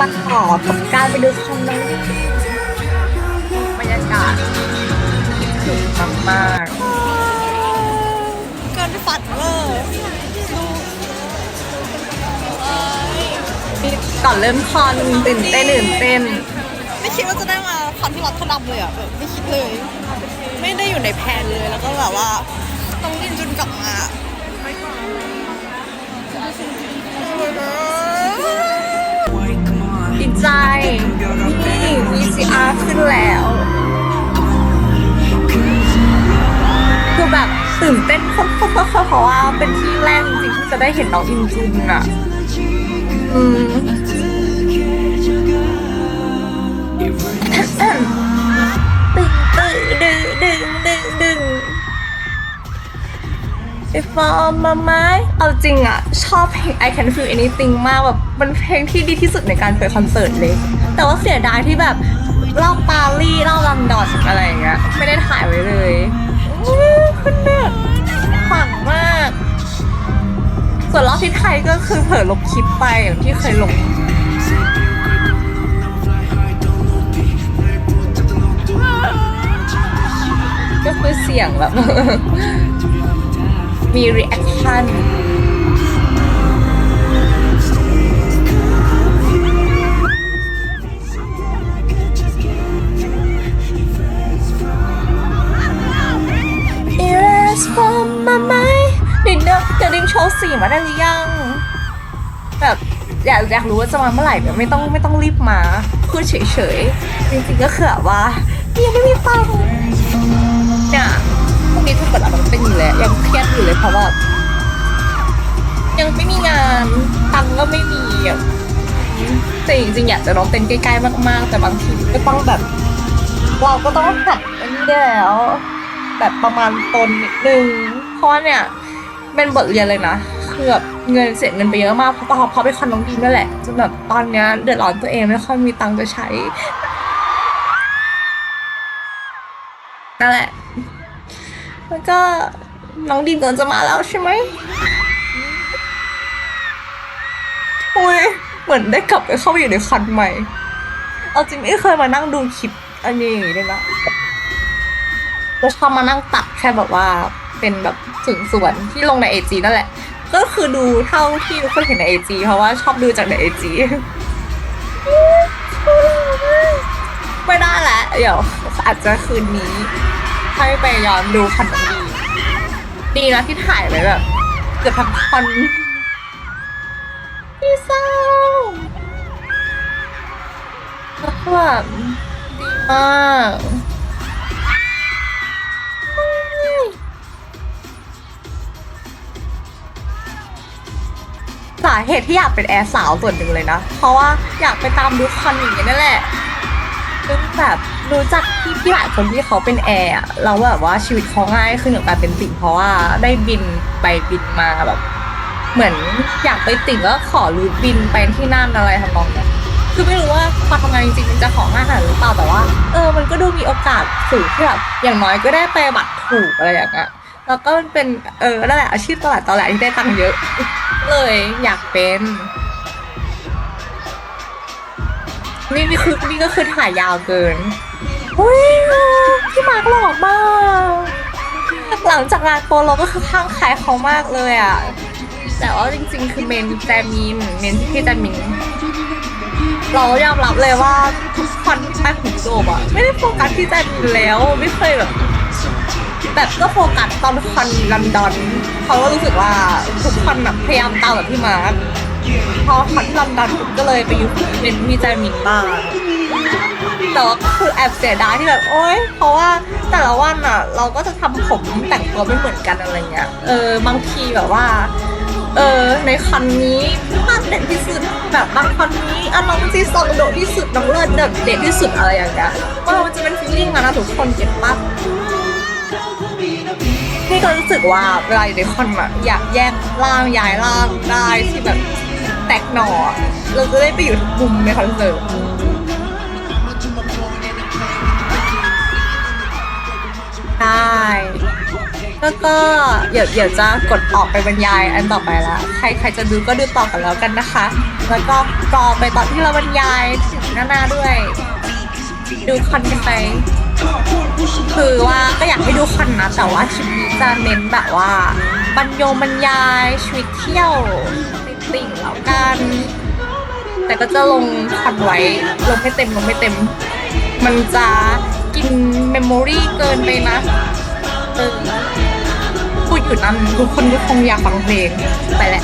มาต่อกับการไปดูคอนโดบรรยากาศถึงมากเกินฝันเวอร์ดูๆนี่ก่อนเริ่มคอนตื่นเต้นตื่นเต้น ไม่คิดว่าจะได้มาคอนที่รัฐดำเลยอะแบบไม่คิดเลย ไม่ได้อยู่ในแผนเลยแล้วก็แบบว่า ต้องดินจนกลับมา ใจ นี่ VCR ขึ้นแล้วคือแบบตื่นเต้นคนเพราะว่าเป็นที่แรกจริงๆที่จะได้เห็นน้องอินจุนอะอืม ไอฟอร์มมาไหมเอาจริงอะชอบเพลง I Can Feel Anything มากแบบมันเพลงที่ดีที่สุดในการเปิดคอนเสิร์ตเลย แต่ว่าเสียดายที่แบบเล่าปารีสเล่าลอนดอนอะไรอย่างเงี้ยไม่ได้ถ่ายไว้เลยอื้อคุณแบบฝังมาก ส่วนรอบที่ไทยก็คือเผลอลบคลิปไปอย่างที่เคยลงก็คือเสียงแบบ มี reaction อีเรสฟอมมาไหมดินเดอร์จะดิมโชว์สีมาได้หรือยังแบบอยากอยากรู้ว่าจะมาเมื่อไหร่แบบไม่ต้องไม่ต้องรีบมาพูดเฉยๆจริงๆก็คือว่ายังไม่มีตังค์เนี่ยพรุ่ง นี้ถ้าเกิดอะไรเป็นอยู่เลยยังเครียดอยู่เลยเพราะว่ายังไม่มีงานตังก็ไม่มีอะแต่จริงๆอยากจะร้องเต้นใกล้ๆมากๆ แต่บางทีก็ต้องแบบ เราก็ต้องหัดอันนี้แล้วแบบประมาณตนนิดนึงเพราะว่าเนี่ยเป็นบทเรียนเลยนะคือแบบเงินเสียเงินไปเยอะมากเพราะเพราะไปคอนน้องดีนั่นแหละจนแบบตอนเนี้ยเดือดร้อนตัวเองไม่ค่อยมีตังค์จะใช้นั่นแหละ แล้วก็น้องดีมกำลังจะมาแล้วใช่ไหมอุ้ยเหมือนได้กลับไปเข้าไปอยู่ในคันใหม่ เอาจริงไม่เคยมานั่งดูคลิปอันนี้อย่างนี้เลยนะก็ชอบมานั่งตัดแค่แบบว่าเป็นแบบส่วนส่วนที่ลงในเอจีนั่นแหละ ก็คือดูเท่าที่ทุกคนเห็นในเอจีเพราะว่าชอบดูจากในเอจีไม่ได้แล้วเดี๋ยวอาจจะคืนนี้ ให้ไปย้อนดูคันดีดีนะที่ถ่ายไว้แบบเกือบทั้งคอนพี่เศร้าแล้วก็แบบดีมากสาเหตุที่อยากเป็นแอร์สาวส่วนหนึ่งเลยนะ เพราะว่าอยากไปตามดูคอนอย่างนี้นั่นแหละ ซึ่งแบบรู้จักพี่พี่หลายคนที่เขาเป็นแอร์อะเราแบบว่าชีวิตเขาง่ายขึ้นกับการเป็นติ่งเพราะว่าได้บินไปบินมาแบบ เหมือนอยากไปติ่งก็ขอรูทบินไปที่นั่นอะไรทำนองนั้คือไม่รู้ว่าพอทำงานจริงๆมันจะของง่ายขนาดหรือเปล่าแต่ว่า เออมันก็ดูมีโอกาสสูงที่แบบอย่างน้อยก็ได้ไปบัตรถูกอะไรอย่างเงี้ยแล้วก็มันเป็นเออนั่นแหละอาชีพตลาดตลาดที่ได้ตังค์เยอะ เลยอยากเป็น นี่นี่คือนี่ก็คือถ่ายยาวเกินอุ้ยพี่มาร์คหล่อมาก หลังจากงานโปโลก็คือข้างใครเขามากเลยอะ แต่ว่าจริงๆ คือเมนแจมินเมนที่แจมินเรายอมรับเลยว่าทุกคนที่ไปถึงโจบอะไม่ได้โฟกัสที่แจมินแล้วไม่เคยแบบแบบก็โฟกัสตอนคอนลอนดอนเขาก็รู้สึกว่าทุกคนแบบพยายามตามแบบพี่มาร์ค พอคอนที่ลอนดอนก็เลยไปอยู่เป็นพี่แจมินบ้างแต่ว่าก็คือแอบเสียดายที่แบบโอ๊ย เพราะว่าแต่ละวันอะ เราก็จะทำผมแต่งตัวไม่เหมือนกันอะไรเงี้ย เออบางทีแบบว่า เออในคันนี้มาเด่นที่สุดแบบบางคันนี้อะน้องจีซองโดดที่สุดน้องเลิศแบบเด่นที่สุดอะไรอย่างเงี้ยว่ามันจะเป็นฟีลลิ่งนะทุกคนเก็ตปะนี่ก็รู้สึกว่าเวลาอยู่ในคอนอะอยากแยกร่างย้ายร่างได้ที่แบบ แตกหน่อ เราจะได้ไปอยู่ทุกมุมในคอนเสิร์ตได้แล้วก็เดี๋ยวเดี๋ยวจะกดออกไปบรรยายอันต่อไปละใครใครจะดูก็ดูต่อกันแล้วกันนะคะ แล้วก็รอไปตอนที่เราบรรยายถึงหน้าๆด้วย ดูคอนกันไป คือว่าก็อยากให้ดูคอนนะแต่ว่าทริปนี้จะเน้นแบบว่าบรรยงบรรยายชีวิตเที่ยว ติ่งแล้วกัน แต่ก็จะลงคอนไว้ ลงไม่เต็มลงไม่เต็ม มันจะกินเมมโมรี่เกินไปนะเออพูดอยู่นั่นทุกคนก็คงอยากฟังเพลงไปแหละ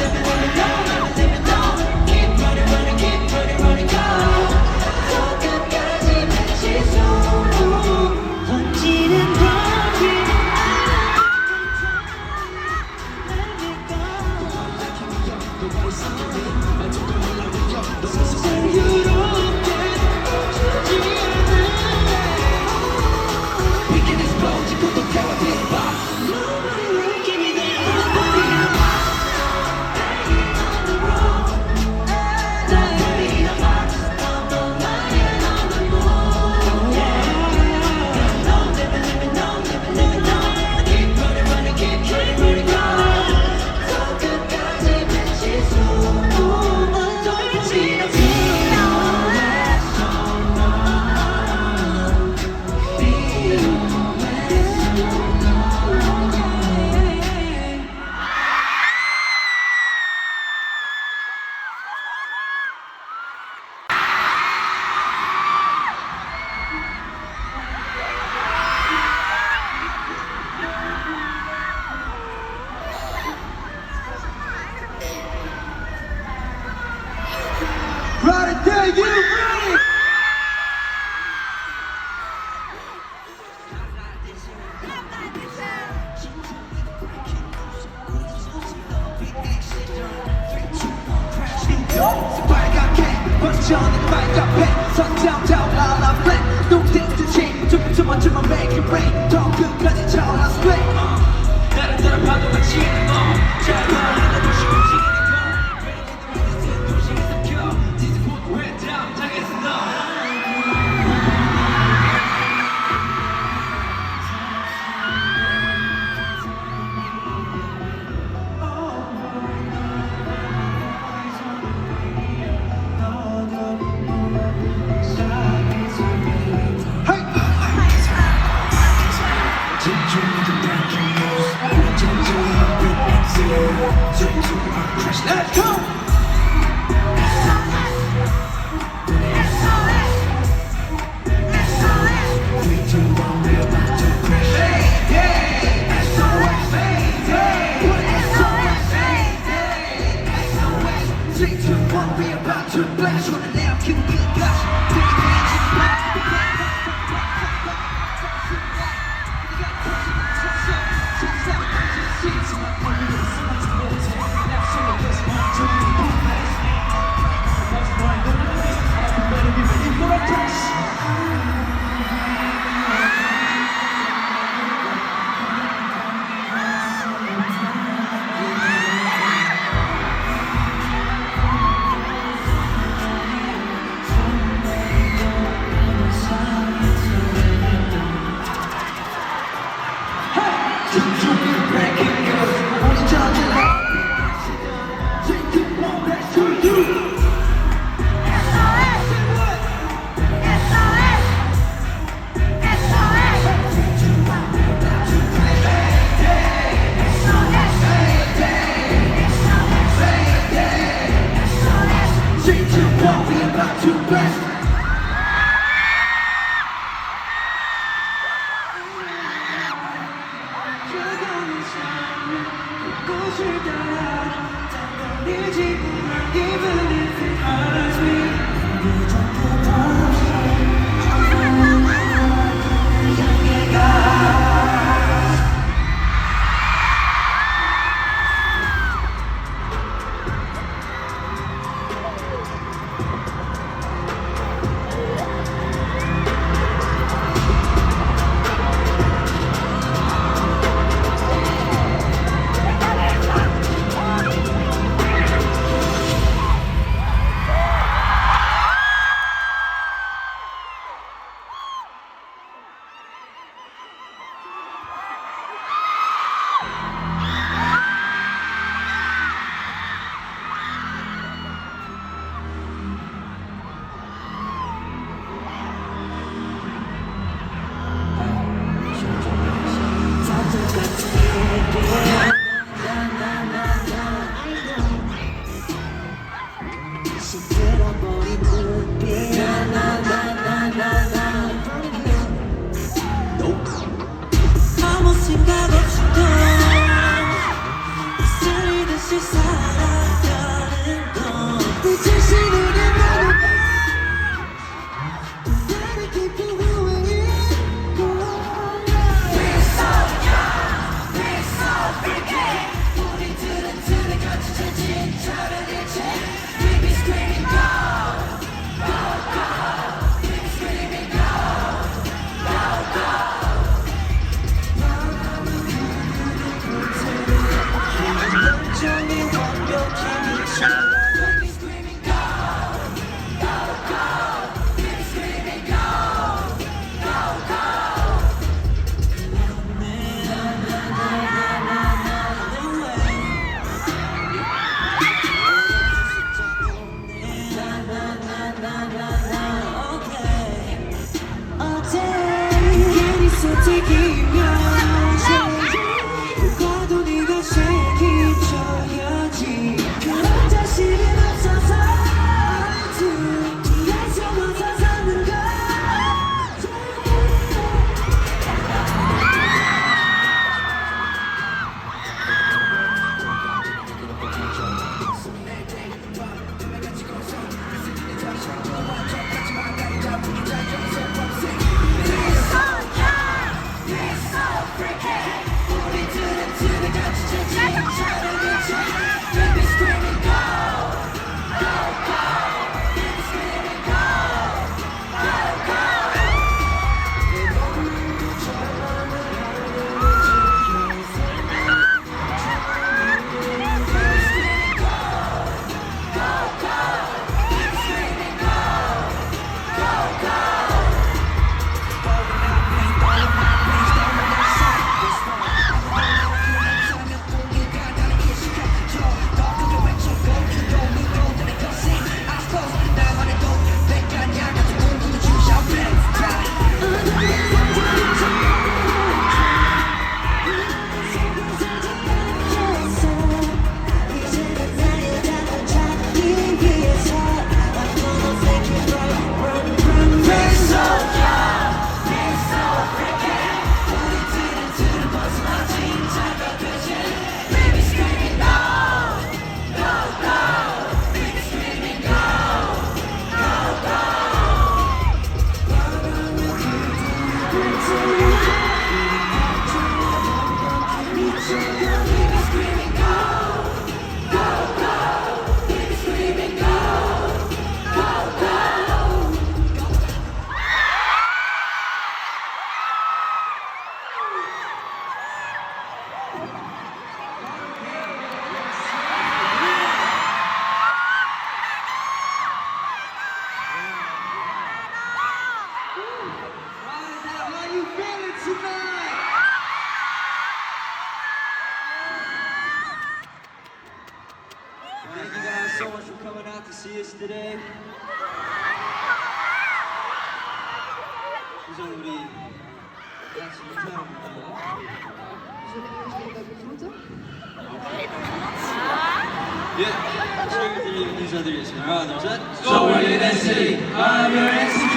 예, 저희들이 인사드리겠습니다. 하나, 둘, 셋. So we're in NCT. I'm your NCT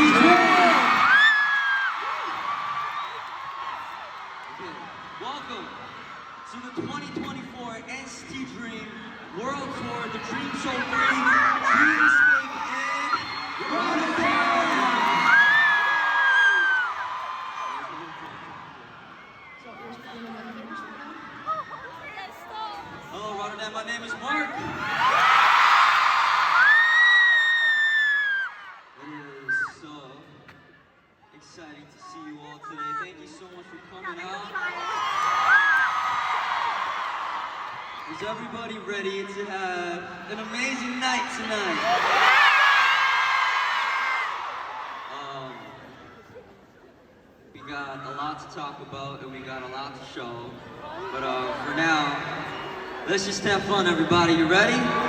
Is everybody ready to have an amazing night tonight? Um, we got a lot to talk about and we got a lot to show. But uh, for now, let's just have fun, everybody. You ready?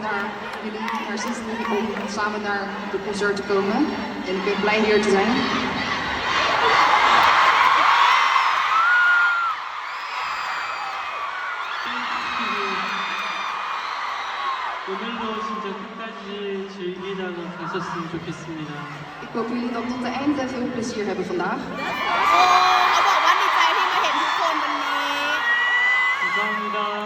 naar jullie, naar Sydney, om samen naar de concert te komen. En ik ben blij hier te zijn. 오늘도 진짜 끝까지 즐기다가 가셨으면 좋겠습니다. Ik hoop jullie dat tot de eind en veel plezier hebben vandaag. โอ้เขาบอกว่าดีใจที่มาเห็นทุกคนวันนี้ 감사합니다.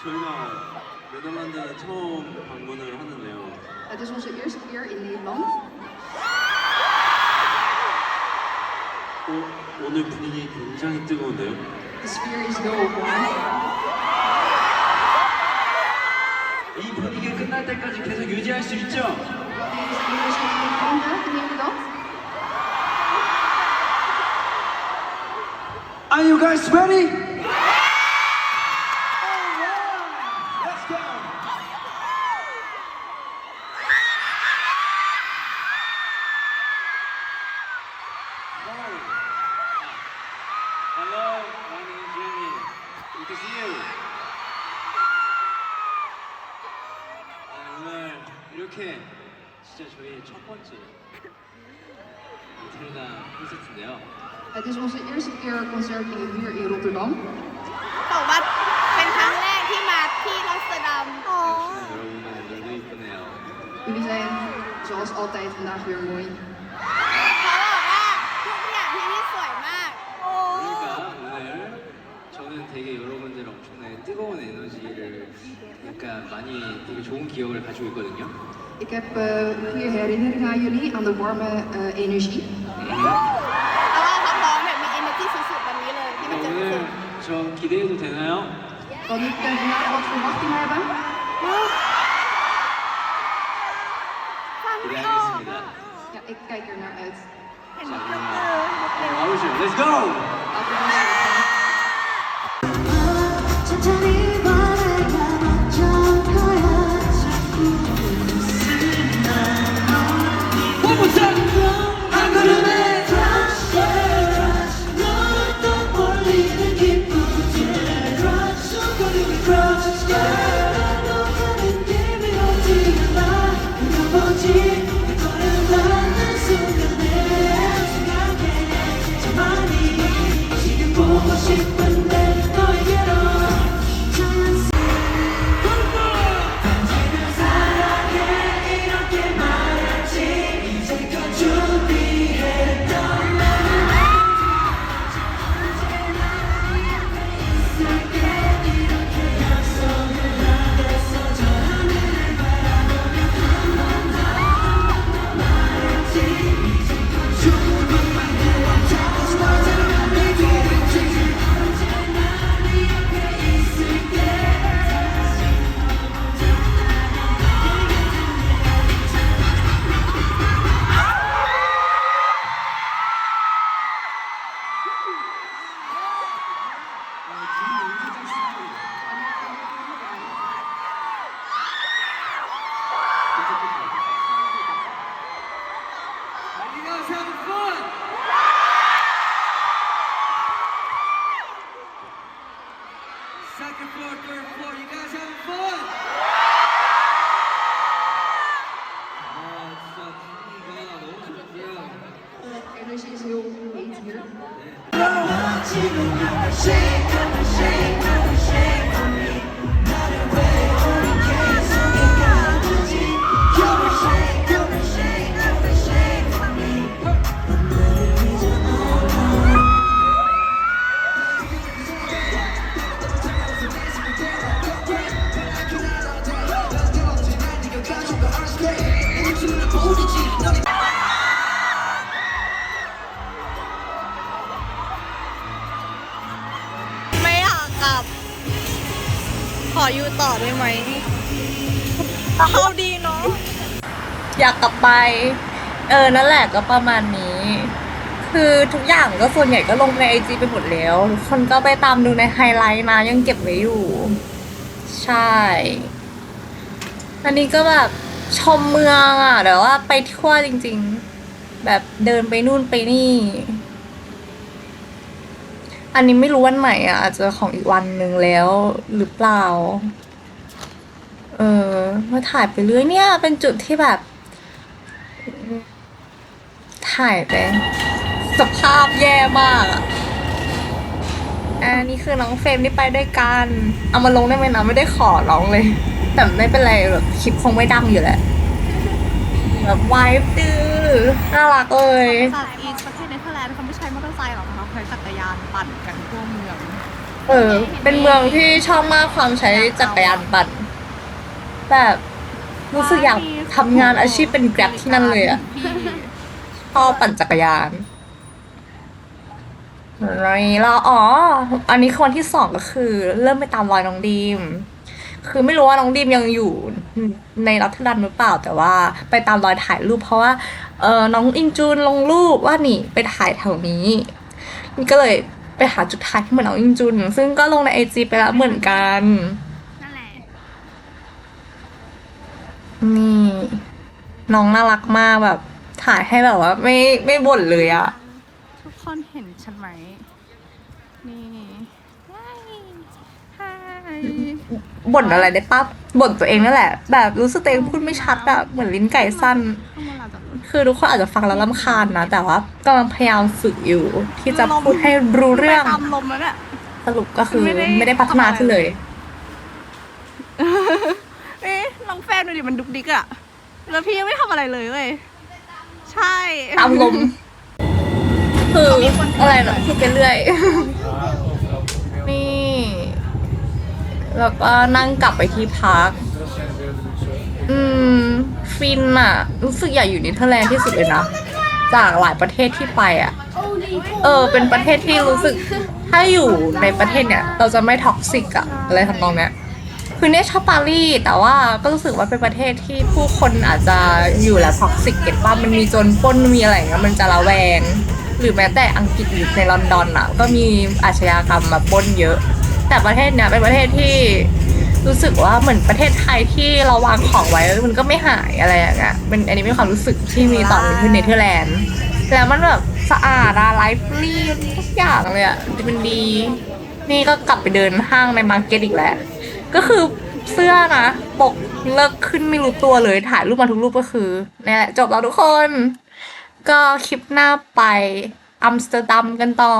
저희가 네덜란드에 처음 방문을 하는데요. Het is onze eerste keer in Nederland. 어, 오늘 분위기 굉장히 뜨거운데요? The sphere is heel warm. 이 분위기 끝날 때까지 계속 유지할 수 있죠? Deze dat? Are you guys ready? Let's go. Hello, my name is Jimmy. Good to see you. 아, 오늘 이렇게 진짜 저희 첫 번째 콘서트인데요. Het is onze eerste keer concertje hier in Rotterdam. บอกว่าเป็นครั้งแรกที่มาที่รอสเตอร์ดัม 여러분은 오늘도 이쁘네요. Jullie zijn zoals altijd vandaag weer mooi. เขาบอกว่าทุกอย่างที่นี่สวยมาก 그러니까 오늘 저는 되게 여러분들 엄청나게 뜨거운 에너지를 약간 많이 되게 좋은 기억을 가지고 있거든요. Ik heb een goede herinnering aan jullie, aan de warme eh, energie. 오늘 저 기대해도 되나요? Kan ik vandaag wat verwachtingen hebben? Ja, ik kijk er naar uit. Let's go! 站住 เออนั่นแหละก็ประมาณนี้ คือทุกอย่างก็ส่วนใหญ่ก็ลงในไอจีไปหมดแล้วทุกคนก็ไปตามดูในไฮไลท์นะ ยังเก็บไว้อยู่ ใช่ อันนี้ก็แบบชมเมืองอะแต่ว่าไปทั่วจริง ๆ แบบเดินไปนู่นไปนี่ อันนี้ไม่รู้วันไหนอะ อาจจะของอีกวันหนึ่งแล้วหรือเปล่า เออมาถ่ายไปเรื่อยเนี่ย เป็นจุดที่แบบ ถ่ายไปสภาพแย่มากอะอันนี้คือน้องเฟรมที่ไปด้วยกัน เอามาลงได้ไหมนะไม่ได้ขอร้องเลย แต่ไม่เป็นไรแบบคลิปคงไม่ดังอยู่แหละแบบวายดื้อน่ารักเลยจากอีกประเทศเนเธอร์แลนด์เขาไม่ใช้มอเตอร์ไซค์หรอกนะคะใช้จักรยานปั่นกันทั่วเมือง เออ เป็นเมืองที่ชอบมากความใช้จักรยานปั่นแบบรู้สึกอยากทำงานอาชีพเป็นแกร็บที่นั่นเลยอะ ชอบปั่นจักรยานนี่เราอ๋อ อันนี้คือวันที่สองก็คือ เริ่มไปตามรอยน้องดีม คือไม่รู้ว่าน้องดีมยังอยู่ในรัฐดันหรือเปล่า แต่ว่าไปตามรอยถ่ายรูป เพราะว่า เออน้องอิงจูนลงรูปว่านี่ไปถ่ายแถวนี้นี่ก็เลยไปหาจุดถ่ายที่เหมือนน้องอิงจุน ซึ่งก็ลงในไอจีไปแล้วเหมือนกันนั่นแหละนี่ น้องน่ารักมากแบบ ถ่ายให้แบบว่า ไม่ไม่บ่นเลยอะทุกคนเห็นฉันไหม นี่ฮายบ่นอะไรได้ปั๊บบ่นตัวเองนั่นแหละ แบบรู้สึกตัวเองพูดไม่ชัดอะเหมือนลิ้นไก่สั้นเข้ามาเราจะคือทุกคนอาจจะฟังแล้วลำคาญนะ แต่ว่ากำลังพยายามฝึกอยู่ ที่จะพูดให้รู้เรื่องไปตามลมแล้วเนี่ย สรุปก็คือไม่ได้ ไม่ได้พัฒนาขึ้นเลย เอ๊ะน้องแฟนดูดิมันดุกดิกอะแล้วพี่ยังไม่ทำอะไรเลยเว้ย ใช่ ตามลมคืออะไรนะพูดไปเรื่อย นี่ แล้วก็นั่งกลับไปที่พัก อืม ฟินอะรู้สึกอยากอยู่เนเธอร์แลนด์ที่สุดเลยนะ จากหลายประเทศที่ไปอะเออ เป็นประเทศที่รู้สึก ถ้าอยู่ในประเทศเนี่ย เราจะไม่ท็อกซิกอะอะไรทำนองเนี้ย คือเนี่ยชอบปารีสแต่ว่าก็รู้สึกว่าเป็นประเทศที่ผู้คนอาจจะอยู่แล้วท็อกซิกเก็ตว่ามันมีจนป้นมีอะไรเงี้ยมันจะระแวง หรือแม้แต่อังกฤษหรือในลอนดอนอะก็มีอาชญากรรมมาป้นเยอะ แต่ประเทศเนี้ยเป็นประเทศที่รู้สึกว่าเหมือนประเทศไทยที่เราวางของไว้มันก็ไม่หายอะไรอย่างเงี้ยเป็นอันนี้เป็นความรู้สึกที่มีต่อเนเธอร์แลนด์แล้วมันแบบสะอาดอะไลฟ์รีทุกอย่างเลยอะมันดี นี่ก็กลับไปเดินห้างในมาร์เก็ตอีกแล้ว ก็คือเสื้อนะปกเลิกขึ้นไม่รู้ตัวเลยถ่ายรูปมาทุกรูปก็คือนี่แหละจบแล้วทุกคน ก็คลิปหน้าไปอัมสเตอร์ดัมกันต่อ